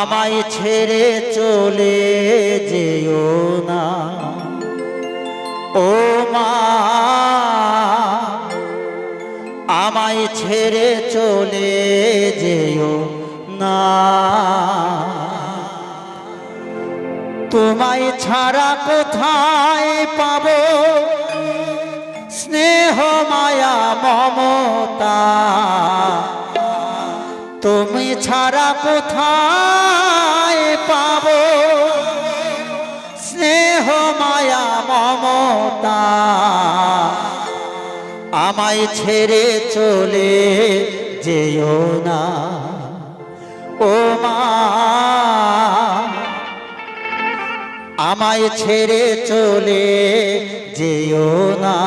আমায় ছেড়ে চলে যেও না। ও মা, আমায় ছেড়ে চলে যেও না। তোমায় ছাড়া কোথায় পাবো? স্নেহ মায়া, মমতা। তুমি ছাড়া কোথায় পাবো? স্নেহ, মায়া, মমতা আমায় ছেড়ে চলে যেও না। ও মা, আমায় ছেড়ে চলে যেও না।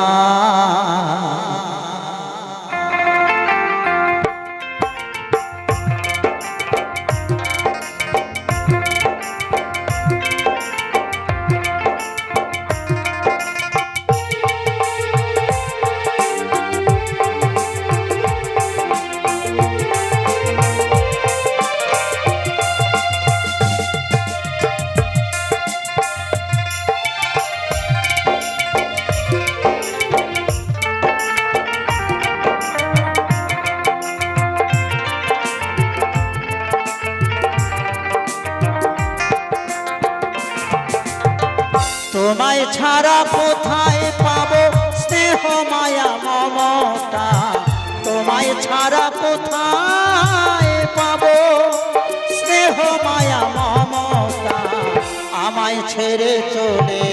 কোথায় পাবো? স্নেহ মায়া, মমতা। তোমায় ছাড়া কোথায় পাবো? স্নেহ মায়া, মমতা। আমায় ছেড়ে চলে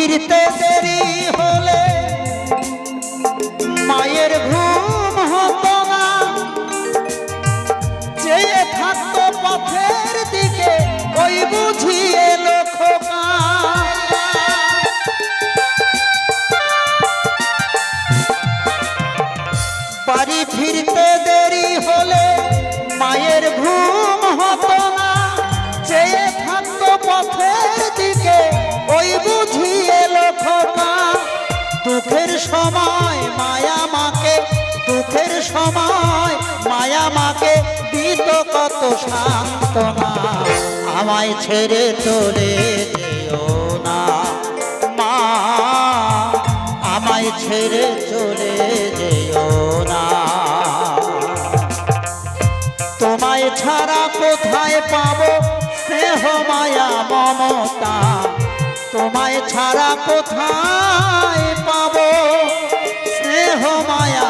ফিরতে দেরি হলে মায়ের ঘুম হতো না। চেয়ে থাকতো পথের দিকে ওই বুঝিয়ে সময় মায়া মাকে দিত কত সান্ত্বনা। আমায় ছেড়ে চলে যেও না। মা, আমায় ছেড়ে চলে যেও না। তোমায় ছাড়া কোথায় পাবো স্নেহ, মায়া, মমতা? তোমায় ছাড়া কোথায় পাবো স্নেহ, মায়া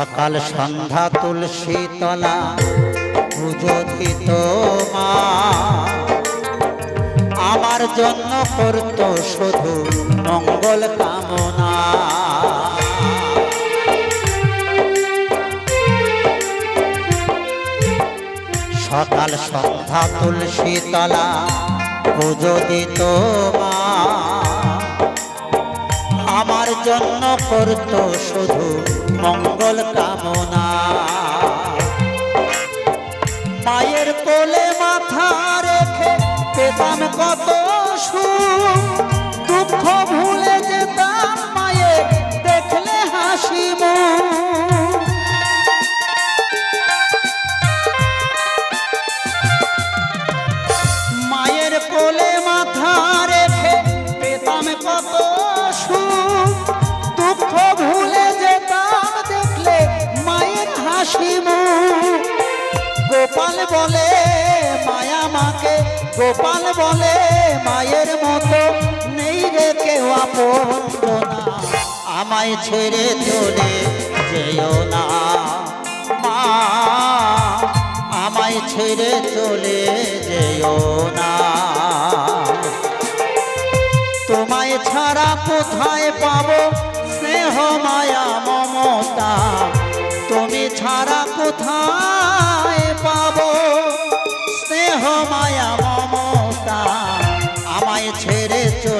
সকাল সন্ধ্যা তুলসী তলা পুজো দিত মা। আমার জন্য করত শুধু মঙ্গল কামনা। সকাল সন্ধ্যা তুলসী তলা পুজো দিত মা। জন্য করত শুধু মঙ্গল কামনা। মায়ের কোলে মাথা রেখে পেতাম কত সুখ দুঃখ ভুলে বলে, মায়া মাকে গোপাল বলে, মায়ের মতো নেই রে কেউ আমায় ছেড়ে চলে যেও না, মা। আমায় ছেড়ে চলে যেও না। তোমায় ছাড়া কোথায় পাবো স্নেহ মায়া মমতা? তুমি ছাড়া কোথায় পাবো মায়া মমতা আমায় ছেড়ে চলে